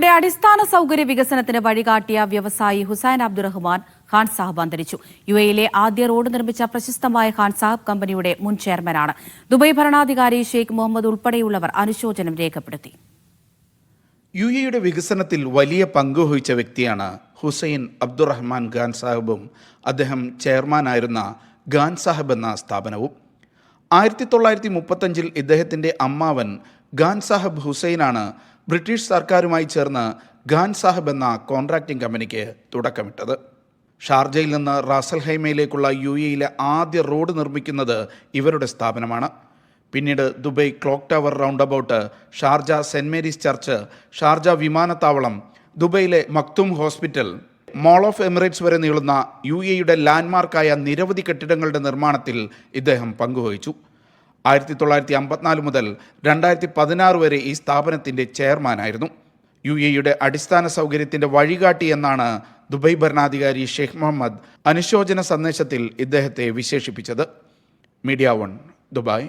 എയുടെ അടിസ്ഥാന സൗകര്യ വികസനത്തിന് വഴികാട്ടിയ വ്യവസായി ഹുസൈൻ അബ്ദുറഹ്മാൻ ഖാൻ സാഹബ് അന്തരിച്ചു. യു എയിലെ ആദ്യ റോഡ് നിർമ്മിച്ച പ്രശസ്തമായ ഖാൻ സാഹബ് കമ്പനിയുടെ മുൻ ചെയർമാനാണ്. ദുബായ് ഭരണാധികാരി ഷെയ്ഖ് മുഹമ്മദ് ഉൾപ്പെടെയുള്ളവർ അനുശോചനം രേഖപ്പെടുത്തി. യു എയുടെ വികസനത്തിൽ വലിയ പങ്ക് വഹിച്ച വ്യക്തിയാണ് ഹുസൈൻ അബ്ദുറഹ്മാൻ ഖാൻ സാഹിബും അദ്ദേഹം ചെയർമാനായിരുന്ന ഖാൻ സാഹിബ് എന്ന സ്ഥാപനവും. ആയിരത്തി തൊള്ളായിരത്തി മുപ്പത്തഞ്ചിൽ ഇദ്ദേഹത്തിന്റെ അമ്മാവൻ ഖാൻ സാഹബ് ഹുസൈനാണ് ബ്രിട്ടീഷ് സർക്കാരുമായി ചേർന്ന് ഖാൻ സാഹബ് എന്ന കോൺട്രാക്റ്റിംഗ് കമ്പനിക്ക് തുടക്കമിട്ടത്. ഷാർജയിൽ നിന്ന് റാസൽഹൈമയിലേക്കുള്ള യു എയിലെ ആദ്യ റോഡ് നിർമ്മിക്കുന്നത് ഇവരുടെ സ്ഥാപനമാണ്. പിന്നീട് Dubai clock tower roundabout Sharjah Saint Mary's church Sharjah വിമാനത്താവളം ദുബൈയിലെ Maktoum hospital mall of Emirates വരെ നീളുന്ന യു എയുടെ ലാൻഡ്മാർക്കായ നിരവധി കെട്ടിടങ്ങളുടെ നിർമ്മാണത്തിൽ ഇദ്ദേഹം പങ്കുവഹിച്ചു. ആയിരത്തി തൊള്ളായിരത്തി അമ്പത്തിനാല് മുതൽ രണ്ടായിരത്തി പതിനാറ് വരെ ഈ സ്ഥാപനത്തിന്റെ ചെയർമാനായിരുന്നു. യു എയുടെ അടിസ്ഥാന സൗകര്യത്തിന്റെ വഴികാട്ടി എന്നാണ് ദുബൈ ഭരണാധികാരി ഷെയ്ഖ് മുഹമ്മദ് അനുശോചന സന്ദേശത്തിൽ ഇദ്ദേഹത്തെ വിശേഷിപ്പിച്ചത്. Media One Dubai.